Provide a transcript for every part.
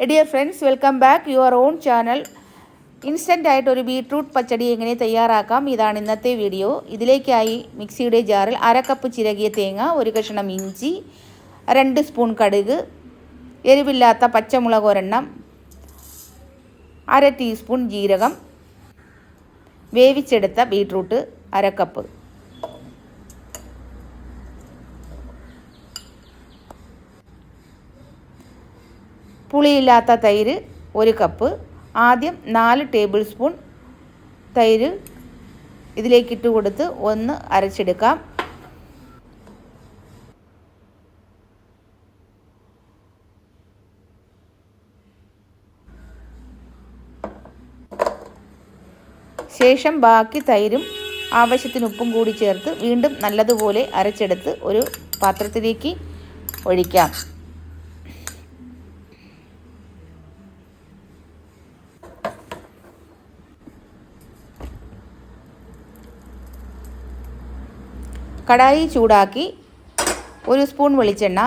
Dear friends welcome back your own channel instant ആയിട്ട് ഒരു beetroot പച്ചടി എങ്ങനെ തയ്യാറാക്കാം? ഇതാണ് ഇന്നത്തെ വീഡിയോ ഇതിലേക്കായി മിക്സിയുടെ ജാറിൽ അര കപ്പ് ചിരകിയ തേങ്ങ ഒരു കഷ്ണം ഇഞ്ചി രണ്ട് സ്പൂൺ കടുക് എരിവില്ലാത്ത പച്ചമുളക് ഒരെണ്ണം അര ടീസ്പൂൺ ജീരകം വേവിച്ചെടുത്ത ബീട്രൂട്ട് അര കപ്പ് പുളിയില്ലാത്ത തൈര് ഒരു കപ്പ്. ആദ്യം നാല് ടേബിൾ സ്പൂൺ തൈര് ഇതിലേക്ക് ഇട്ട് കൊടുത്ത് ഒന്ന് അരച്ചെടുക്കാം. ശേഷം ബാക്കി തൈരും ആവശ്യത്തിന് ഉപ്പും കൂടി ചേർത്ത് വീണ്ടും നല്ലതുപോലെ അരച്ചെടുത്ത് ഒരു പാത്രത്തിലേക്ക് ഒഴിക്കാം. കടായി ചൂടാക്കി ഒരു സ്പൂൺ വെളിച്ചെണ്ണ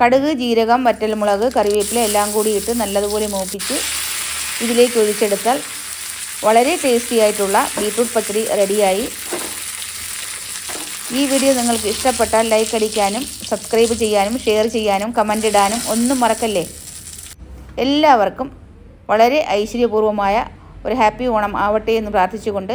കടുക് ജീരകം വറ്റൽമുളക് കറിവേപ്പില എല്ലാം കൂടി ഇട്ട് നല്ലതുപോലെ മൂപ്പിച്ച് ഇതിലേക്ക് ഒഴിച്ചെടുത്താൽ വളരെ ടേസ്റ്റി ആയിട്ടുള്ള ബീട്രൂട്ട് പച്ചടി റെഡിയായി. ഈ വീഡിയോ നിങ്ങൾക്ക് ഇഷ്ടപ്പെട്ടാൽ ലൈക്ക് അടിക്കാനും സബ്സ്ക്രൈബ് ചെയ്യാനും ഷെയർ ചെയ്യാനും കമന്റ് ഇടാനും ഒന്നും മറക്കല്ലേ? എല്ലാവർക്കും വളരെ ഐശ്വര്യപൂർവമായ ഒരു ഹാപ്പി ഓണം ആവട്ടെ എന്ന് പ്രാർത്ഥിച്ചുകൊണ്ട്